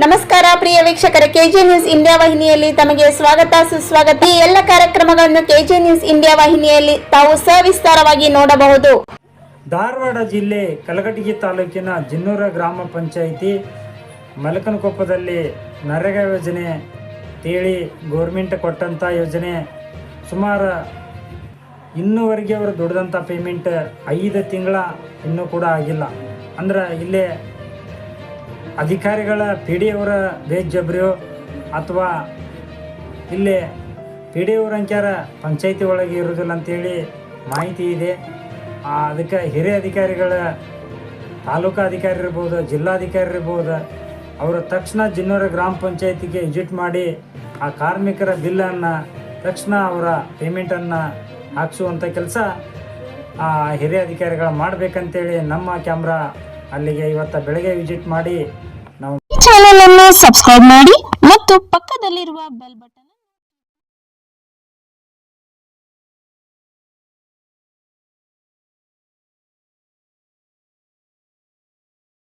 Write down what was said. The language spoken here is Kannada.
ನಮಸ್ಕಾರ, ಪ್ರಿಯ ವೀಕ್ಷಕರ. ಕೆಜಿ ನ್ಯೂಸ್ ಇಂಡಿಯಾ ವಾಹಿನಿಯಲ್ಲಿ ತಮಗೆ ಸ್ವಾಗತ, ಸುಸ್ವಾಗತ. ಈ ಎಲ್ಲ ಕಾರ್ಯಕ್ರಮಗಳನ್ನು ಕೆಜಿ ನ್ಯೂಸ್ ಇಂಡಿಯಾ ವಾಹಿನಿಯಲ್ಲಿ ತಾವು ಸವಿಸ್ತಾರವಾಗಿ ನೋಡಬಹುದು. ಧಾರವಾಡ ಜಿಲ್ಲೆ ಕಲಘಟಗಿ ತಾಲೂಕಿನ ಜಿನ್ನೂರ ಗ್ರಾಮ ಪಂಚಾಯಿತಿ ಮಲಕನಕೊಪ್ಪದಲ್ಲಿ ನರೇಗಾ ಯೋಜನೆ ತೇಳಿ ಗೋರ್ಮೆಂಟ್ ಕೊಟ್ಟಂಥ ಯೋಜನೆ. ಸುಮಾರು ಇನ್ನೂವರೆಗೆ ಅವರು ದುಡ್ದಂಥ ಪೇಮೆಂಟ್ ಐದು ತಿಂಗಳ ಇನ್ನೂ ಕೂಡ ಆಗಿಲ್ಲ. ಅಂದ್ರೆ ಇಲ್ಲೇ ಅಧಿಕಾರಿಗಳ ಪಿ ಡಿ ಅವರ ಬೇಜಬ್ರಿಯೋ ಅಥವಾ ಇಲ್ಲಿ ಪಿ ಡಿ ಅವ್ರ ಅಂಚಾರ ಪಂಚಾಯತಿ ಒಳಗೆ ಇರೋದಿಲ್ಲ ಅಂತೇಳಿ ಮಾಹಿತಿ ಇದೆ. ಅದಕ್ಕೆ ಹಿರಿಯ ಅಧಿಕಾರಿಗಳ ತಾಲೂಕಾ ಅಧಿಕಾರಿ ಇರ್ಬೋದು, ಜಿಲ್ಲಾಧಿಕಾರಿ ಇರ್ಬೋದು, ಅವರು ತಕ್ಷಣ ಜಿನ್ನೂರ ಗ್ರಾಮ ಪಂಚಾಯತಿಗೆ ವಿಜಿಟ್ ಮಾಡಿ ಆ ಕಾರ್ಮಿಕರ ಬಿಲ್ಲನ್ನು ತಕ್ಷಣ ಅವರ ಪೇಮೆಂಟನ್ನು ಹಾಕಿಸುವಂಥ ಕೆಲಸ, ಆ, ಹಿರಿಯ ಅಧಿಕಾರಿಗಳು ಮಾಡಬೇಕಂತೇಳಿ ನಮ್ಮ ಕ್ಯಾಮ್ರಾ ಅಲ್ಲಿಗೆ ಇವತ್ತು ಬೆಳಗ್ಗೆ ವಿಸಿಟ್ ಮಾಡಿ ನಾವು ಚಾನೆಲ್ ಅನ್ನು ಸಬ್ಸ್ಕ್ರೈಬ್ ಮಾಡಿ ಮತ್ತು ಪಕ್ಕದಲ್ಲಿರುವ ಬೆಲ್ ಬಟನ್